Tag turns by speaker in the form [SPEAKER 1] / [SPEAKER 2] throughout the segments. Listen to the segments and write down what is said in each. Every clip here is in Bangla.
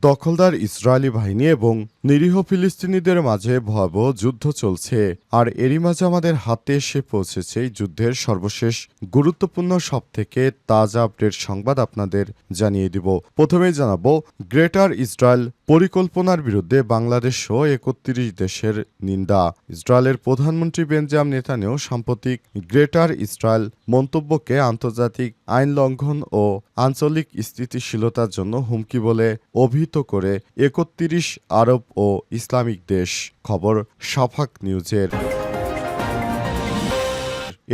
[SPEAKER 1] দখলদার ইসরায়েলি বাহিনী এবং নিরীহ ফিলিস্তিনিদের মাঝে ভয়াবহ যুদ্ধ চলছে। আর এরই মাঝে আমাদের হাতে এসে পৌঁছেছে যুদ্ধের সর্বশেষ গুরুত্বপূর্ণ সব থেকে তাজা আপডেট সংবাদ আপনাদের জানিয়ে দিব। প্রথমেই জানাব, গ্রেটার ইসরায়েল পরিকল্পনার বিরুদ্ধে বাংলাদেশ সহ একত্রিশ দেশের নিন্দা। ইসরায়েলের প্রধানমন্ত্রী বেঞ্জাম নেতানিয়াহু সাম্প্রতিক গ্রেটার ইসরায়েল মন্তব্যকে আন্তর্জাতিক আইন লঙ্ঘন ও আঞ্চলিক স্থিতিশীলতার জন্য হুমকি বলে অভিহিত করে একত্রিশ আরব ও ইসলামিক দেশ। খবর সাফাক নিউজের।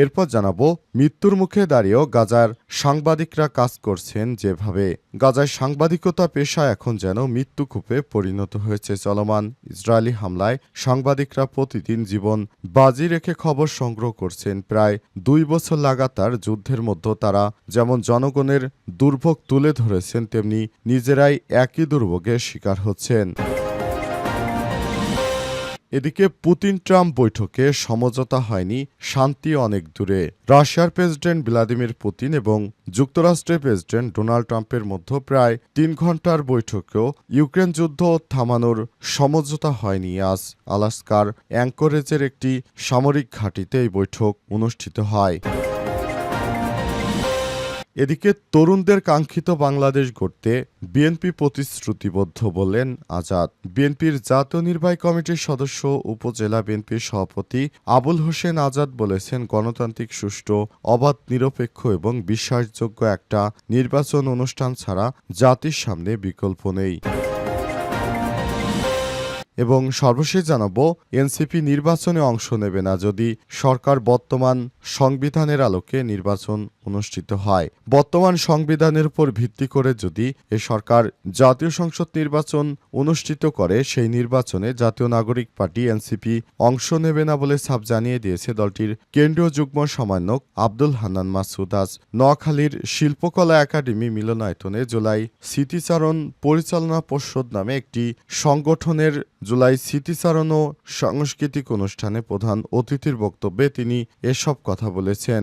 [SPEAKER 1] এরপর জানাব, মৃত্যুর মুখে দাঁড়িয়েও গাজার সাংবাদিকরা কাজ করছেন যেভাবে। গাজায় সাংবাদিকতা পেশা এখন যেন মৃত্যুকূপে পরিণত হয়েছে। চলমান ইসরায়েলি হামলায় সাংবাদিকরা প্রতিদিন জীবন বাজি রেখে খবর সংগ্রহ করছেন। প্রায় দুই বছর লাগাতার যুদ্ধের মধ্যে তারা যেমন জনগণের দুর্ভোগ তুলে ধরেছেন, তেমনি নিজেরাই একই দুর্ভোগের শিকার হচ্ছেন। এদিকে পুতিন ট্রাম্প বৈঠকে সমঝোতা হয়নি, শান্তি অনেক দূরে। রাশিয়ার প্রেসিডেন্ট ভ্লাদিমির পুতিন এবং যুক্তরাষ্ট্রের প্রেসিডেন্ট ডোনাল্ড ট্রাম্পের মধ্যে প্রায় তিন ঘণ্টার বৈঠকেও ইউক্রেন যুদ্ধ থামানোর সমঝোতা হয়নি আজ। আলাস্কার অ্যাঙ্করেজের একটি সামরিক ঘাঁটিতে এই বৈঠক অনুষ্ঠিত হয়। এদিকে তরুণদের কাঙ্ক্ষিত বাংলাদেশ গড়তে বিএনপি প্রতিশ্রুতিবদ্ধ বলেন আজাদ। বিএনপির জাতীয় নির্বাহী কমিটির সদস্য উপজেলা বিএনপির সভাপতি আবুল হোসেন আজাদ বলেছেন, গণতান্ত্রিক, সুষ্ঠু, অবাধ, নিরপেক্ষ এবং বিশ্বাসযোগ্য একটা নির্বাচন অনুষ্ঠান ছাড়া জাতির সামনে বিকল্প নেই। এবং সর্বশেষ জানাব, এনসিপি নির্বাচনে অংশ নেবে না যদি সরকার বর্তমান সংবিধানের আলোকে নির্বাচন অনুষ্ঠিত হয়। বর্তমান সংবিধানের উপর ভিত্তি করে যদি এ সরকার জাতীয় সংসদ নির্বাচন অনুষ্ঠিত করে, সেই নির্বাচনে জাতীয় নাগরিক পার্টি এনসিপি অংশ নেবে না বলে সাফ জানিয়ে দিয়েছে দলটির কেন্দ্রীয় যুগ্ম সমন্বয়ক আব্দুল হান্নান মাসুদ। আজ নোয়াখালীর শিল্পকলা একাডেমি মিলনায়তনে জুলাই স্মৃতিচারণ পরিচালনা পর্ষদ নামে একটি সংগঠনের জুলাই স্মৃতিচারণ ও সাংস্কৃতিক অনুষ্ঠানে প্রধান অতিথির বক্তব্যে তিনি এসব কথা বলেছেন।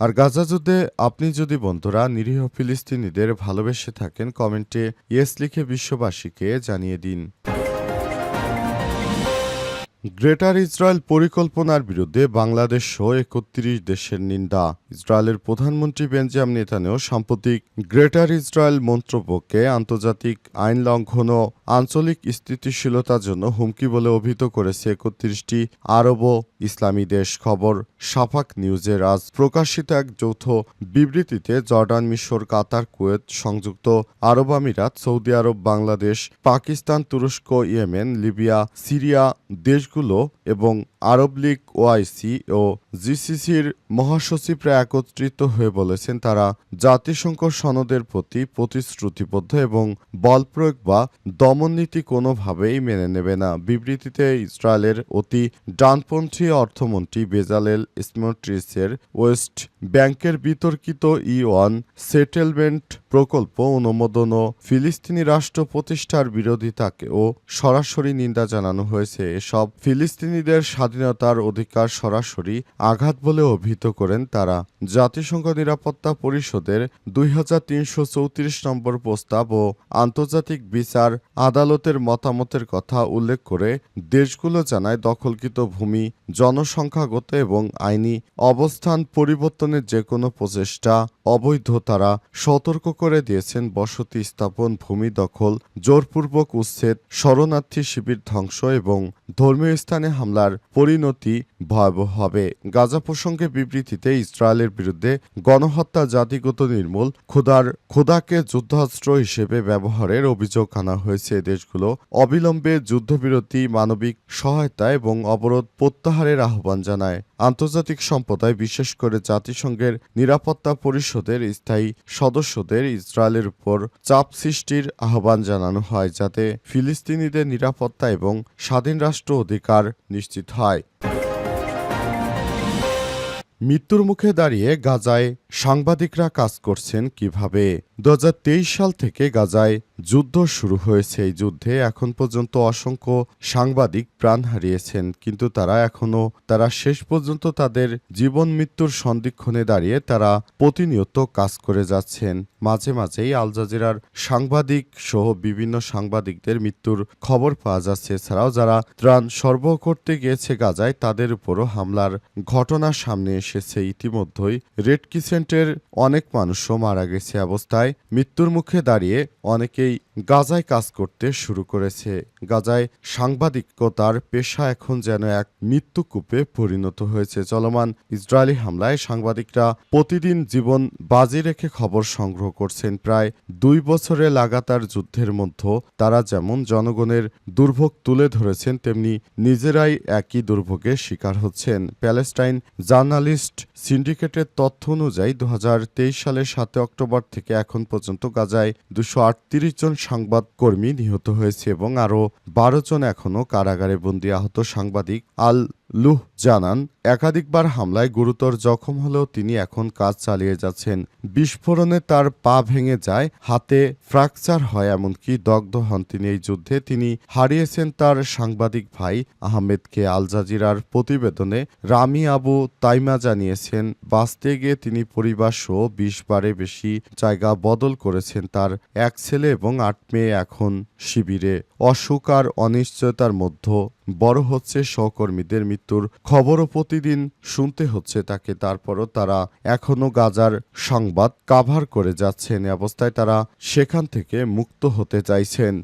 [SPEAKER 1] আর গাজা যুদ্ধে আপনি যদি বন্ধুরা নিরীহ ফিলিস্তিনিদের ভালোবেসে থাকেন, কমেন্টে ইয়েস লিখে বিশ্ববাসীকে জানিয়ে দিন। গ্রেটার ইসরায়েল পরিকল্পনার বিরুদ্ধে বাংলাদেশ সহ একত্রিশ দেশের নিন্দা। ইসরায়েলের প্রধানমন্ত্রী বেঞ্জাম নেতানেও সাম্প্রতিক গ্রেটার ইসরায়েল মন্ত্রককে আন্তর্জাতিক আইন লঙ্ঘন ও আঞ্চলিক স্থিতিশীলতার জন্য হুমকি বলে অভিহিত করেছে একত্রিশটি আরব ইসলামী দেশ খবর। সাফাক নিউজের আজ প্রকাশিত এক যৌথ বিবৃতিতে জর্ডান মিশর, কাতার, কুয়েত, সংযুক্ত আরব আমিরাত, সৌদি আরব, বাংলাদেশ, পাকিস্তান, তুরস্ক, ইয়েমেন, লিবিয়া, সিরিয়া দেশগুলো এবং আরব লীগ, ওআইসি ও জিসিসির মহাসচিবরা একত্রিত হয়ে বলেছেন তারা জাতিসংঘ সনদের প্রতি প্রতিশ্রুতিবদ্ধ এবং বল প্রয়োগ বা দমন নীতি কোনোভাবেই মেনে নেবে না। বিবৃতিতে ইসরায়েলের অতি ডানপন্থী অর্থমন্ত্রী বেজালেল স্মোট্রিসের ওয়েস্ট ব্যাংকের বিতর্কিত ই ওয়ান সেটেলমেন্ট প্রকল্প অনুমোদন ও ফিলিস্তিনি রাষ্ট্র প্রতিষ্ঠার বিরোধিতাকে ও সরাসরি নিন্দা জানানো হয়েছে। এসব ফিলিস্তিনিদের স্বাধীনতার অধিকার সরাসরি আঘাত বলে অভিহিত করেন তারা। জাতিসংঘ নিরাপত্তা পরিষদের দুই নম্বর প্রস্তাব ও আন্তর্জাতিক বিচার আদালতের মতামতের কথা উল্লেখ করে দেশগুলো জানায় দখলকৃত ভূমি, জনসংখ্যাগত এবং আইনি অবস্থান পরিবর্তনের যে কোনো প্রচেষ্টা অবৈধ তারা সতর্ক করে দিয়েছেন বসতি স্থাপন, ভূমি দখল, জোরপূর্বক উচ্ছেদ, শরণার্থী শিবির ধ্বংস এবং ধর্মীয় স্থানে হামলার পরিণতি ভয়াবহ হবে। গাজা প্রসঙ্গে বিবৃতিতে ইসরায়েলের বিরুদ্ধে গণহত্যা জাতিগত নির্মূল খোদার খোদাকে যুদ্ধাস্ত্র হিসেবে ব্যবহারের অভিযোগ আনা হয়েছে। দেশগুলো অবিলম্বে যুদ্ধবিরতি, মানবিক সহায়তা এবং অবরোধ প্রত্যাহারের আহ্বান জানায়। আন্তর্জাতিক সম্প্রদায়, বিশেষ করে জাতিসংঘের নিরাপত্তা পরিষদের স্থায়ী সদস্যদের ইসরায়েলের উপর চাপ সৃষ্টির আহ্বান জানানো হয়, যাতে ফিলিস্তিনিদের নিরাপত্তা এবং স্বাধীন রাষ্ট্র অধিকার নিশ্চিত হয়। い。মৃত্যুর মুখে দাঁড়িয়ে গাজায় সাংবাদিকরা কাজ করছেন কীভাবে? দু হাজার তেইশ সাল থেকে গাজায় যুদ্ধ শুরু হয়েছে। এই যুদ্ধে এখন পর্যন্ত অসংখ্য সাংবাদিক প্রাণ হারিয়েছেন, কিন্তু তারা এখনও তারা শেষ পর্যন্ত তাদের জীবন মৃত্যুর সন্ধিক্ষণে দাঁড়িয়ে তারা প্রতিনিয়ত কাজ করে যাচ্ছেন। মাঝে মাঝেই আল জাজিরার সাংবাদিক সহ বিভিন্ন সাংবাদিকদের মৃত্যুর খবর পাওয়া যাচ্ছে। এছাড়াও যারা ত্রাণ সরবরাহ করতে গিয়েছে গাজায়, তাদের উপরও হামলার ঘটনা সামনে এসেছে ইতিমধ্যেই। রেড কিসেন্টের অনেক মানুষও মারা গেছে অবস্থায়। মৃত্যুর মুখে দাঁড়িয়ে অনেকেই গাজায় কাজ করতে শুরু করেছে। গাজায় সাংবাদিকতার পেশা এখন যেন এক মৃত্যুকূপে পরিণত হয়েছে। চলমান ইসরায়েলি হামলায় সাংবাদিকরা প্রতিদিন জীবন বাজি রেখে খবর সংগ্রহ করছেন। প্রায় দুই বছরে লাগাতার যুদ্ধের মধ্যে তারা যেমন জনগণের দুর্ভোগ তুলে ধরেছেন, তেমনি নিজেরাই একই দুর্ভোগের শিকার হচ্ছেন। প্যালেস্টাইন জার্নালিস্ট list সিন্ডিকেটের তথ্য অনুযায়ী দু হাজার তেইশ সালের সাত অক্টোবর থেকে এখন পর্যন্ত গাজায় দুশো জন সংবাদকর্মী নিহত হয়েছে এবং আরও বারো জন এখনও কারাগারে বন্দী আহত সাংবাদিক আল লুহ জানান, একাধিকবার হামলায় গুরুতর জখম হলেও তিনি এখন কাজ চালিয়ে যাচ্ছেন। বিস্ফোরণে তার পা ভেঙে যায়, হাতে ফ্র্যাকচার হয় এমনকি দগ্ধ হন তিনি এই যুদ্ধে। তিনি হারিয়েছেন তার সাংবাদিক ভাই আহমেদকে আল জাজিরার প্রতিবেদনে। রামি আবু তাইমা জানিয়েছেন বাঁচতে গিয়ে তিনি পরিবার সহ বিশ বারে বেশি জায়গা বদল করেছেন তার এক ছেলে এবং আট মেয়ে এখন শিবিরে। অসুখ আর অনিশ্চয়তার মধ্যে বড় হচ্ছে সহকর্মীদের মৃত্যুর খবরও প্রতিদিন শুনতে হচ্ছে তাকে। তারপরও তারা এখনও গাজার সংবাদ কাভার করে যাচ্ছেন। অবস্থায় তারা সেখান থেকে মুক্ত হতে চাইছেন।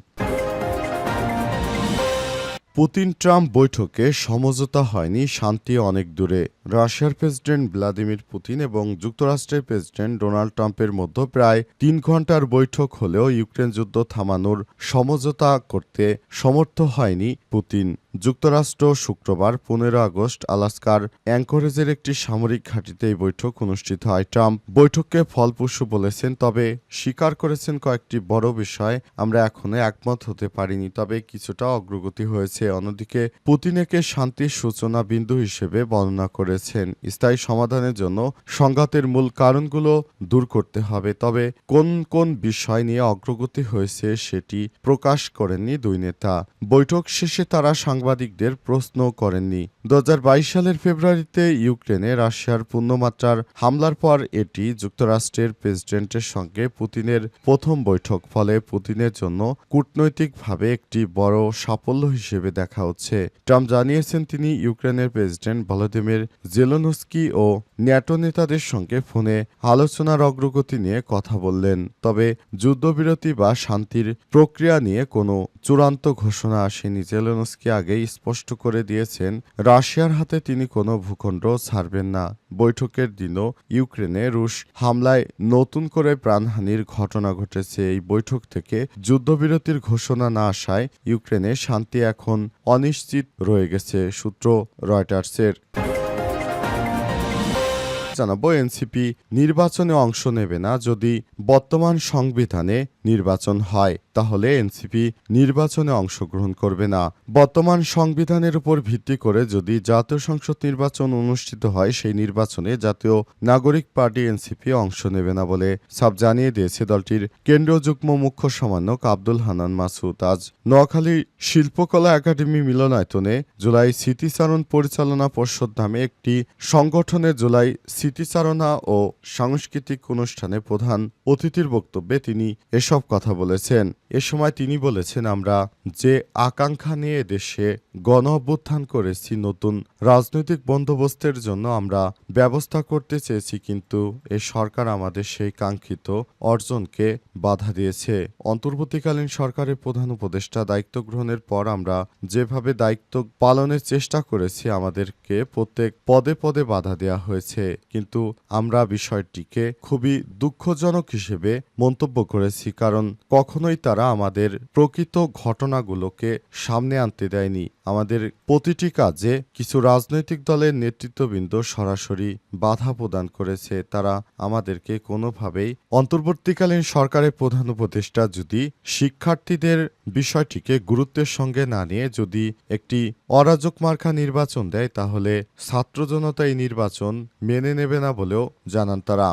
[SPEAKER 1] পুতিন ট্রাম্প বৈঠকে সমঝোতা হয়নি, শান্তি অনেক দূরে। রাশিয়ার প্রেসিডেন্ট ভ্লাদিমির পুতিন এবং যুক্তরাষ্ট্রের প্রেসিডেন্ট ডোনাল্ড ট্রাম্পের মধ্যে প্রায় তিন ঘণ্টার বৈঠক হলেও ইউক্রেন যুদ্ধ থামানোর সমঝোতা করতে সমর্থ হয়নি পুতিন। যুক্তরাষ্ট্র শুক্রবার পনেরো আগস্ট আলাস্কার অ্যাঙ্করেজের একটি সামরিক ঘাঁটিতে এই বৈঠক অনুষ্ঠিত হয়। ট্রাম্প বৈঠককে ফলপ্রসূ বলেছেন, তবে স্বীকার করেছেন কয়েকটি বড় বিষয়। আমরা এখনও একমত হতে পারিনি, তবে কিছুটা অগ্রগতি হয়েছে। অন্যদিকে পুতিনেকে শান্তির সূচনা বিন্দু হিসেবে বর্ণনা করেছেন। স্থায়ী সমাধানের জন্য সংঘাতের মূল কারণগুলো দূর করতে হবে, তবে কোন কোন বিষয় নিয়ে অগ্রগতি হয়েছে সেটি প্রকাশ করেননি দুই নেতা। বৈঠক শেষে তারা সাংবাদিকদের প্রশ্ন করেননি। দু হাজার বাইশ সালের ফেব্রুয়ারিতে ইউক্রেনে রাশিয়ার পূর্ণমাত্রার হামলার পর এটি যুক্তরাষ্ট্রের প্রেসিডেন্টের সঙ্গে পুতিনের প্রথম বৈঠক। ফলে পুতিনের জন্য কূটনৈতিকভাবে একটি বড় সাফল্য হিসেবে দেখা হচ্ছে। ট্রাম্প জানিয়েছেন তিনি ইউক্রেনের প্রেসিডেন্ট ভলোদিমির জেলোনস্কি ও ন্যাটো নেতাদের সঙ্গে ফোনে আলোচনার অগ্রগতি নিয়ে কথা বললেন। তবে যুদ্ধবিরতি বা শান্তির প্রক্রিয়া নিয়ে কোনো চূড়ান্ত ঘোষণা আসেনি। জেলোনস্কি আগেই স্পষ্ট করে দিয়েছেন, রাশিয়ার হাতে তিনি কোনো ভূখণ্ড ছাড়বেন না। বৈঠকের দিনও ইউক্রেনে রুশ হামলায় নতুন করে প্রাণহানির ঘটনা ঘটেছে। এই বৈঠক থেকে যুদ্ধবিরতির ঘোষণা না আসায় ইউক্রেনে শান্তি এখন অনিশ্চিত রয়ে গেছে, সূত্র রয়টার্সের। জানাব, এনসিপি নির্বাচনে অংশ নেবে না যদি বর্তমান সংবিধানে নির্বাচন হয়। তাহলে এনসিপি নির্বাচনে অংশগ্রহণ করবে না। বর্তমান সংবিধানের উপর ভিত্তি করে যদি জাতীয় সংসদ নির্বাচন অনুষ্ঠিত হয়, সেই নির্বাচনে জাতীয় নাগরিক পার্টি এনসিপি অংশ নেবে না বলে সাব জানিয়ে দিয়েছে দলটির কেন্দ্রীয় যুগ্ম মুখ্য সমন্বয়ক আব্দুল হানান মাসুদ। আজ নোয়াখালী শিল্পকলা একাডেমি মিলনায়তনে জুলাই স্মৃতিচারণ পরিচালনা পর্ষদ নামে একটি সংগঠনের জুলাই স্মৃতিচারণা ও সাংস্কৃতিক অনুষ্ঠানে প্রধান অতিথির বক্তব্যে তিনি এসব কথা বলেছেন। এ সময় তিনি বলেছেন, আমরা যে আকাঙ্ক্ষা নিয়ে দেশে গণ অভ্যুত্থান করেছি, নতুন রাজনৈতিক বন্দোবস্তের জন্য আমরা ব্যবস্থা করতে চেয়েছি, কিন্তু এ সরকার আমাদের সেই কাঙ্ক্ষিত অর্জনকে বাধা দিয়েছে। অন্তর্বর্তীকালীন সরকারের প্রধান উপদেষ্টা দায়িত্ব গ্রহণের পর আমরা যেভাবে দায়িত্ব পালনের চেষ্টা করেছি, আমাদেরকে প্রত্যেক পদে পদে বাধা দেওয়া হয়েছে। কিন্তু আমরা বিষয়টিকে খুবই দুঃখজনক হিসেবে মন্তব্য করেছি, কারণ কখনোই তারা আমাদের প্রকৃত ঘটনাগুলোকে সামনে আনতে দেয়নি। আমাদের প্রতিটি কাজে কিছু রাজনৈতিক দলের নেতৃত্ববৃন্দ সরাসরি বাধা প্রদান করেছে। তারা আমাদেরকে কোনোভাবেই অন্তর্বর্তীকালীন সরকারের প্রধান উপদেষ্টা যদি শিক্ষার্থীদের বিষয়টিকে গুরুত্বের সঙ্গে না নিয়ে যদি একটি অরাজক মার্কা নির্বাচন দেয়, তাহলে ছাত্র জনতা এই নির্বাচন মেনে নেবে না বলেও জানান তারা।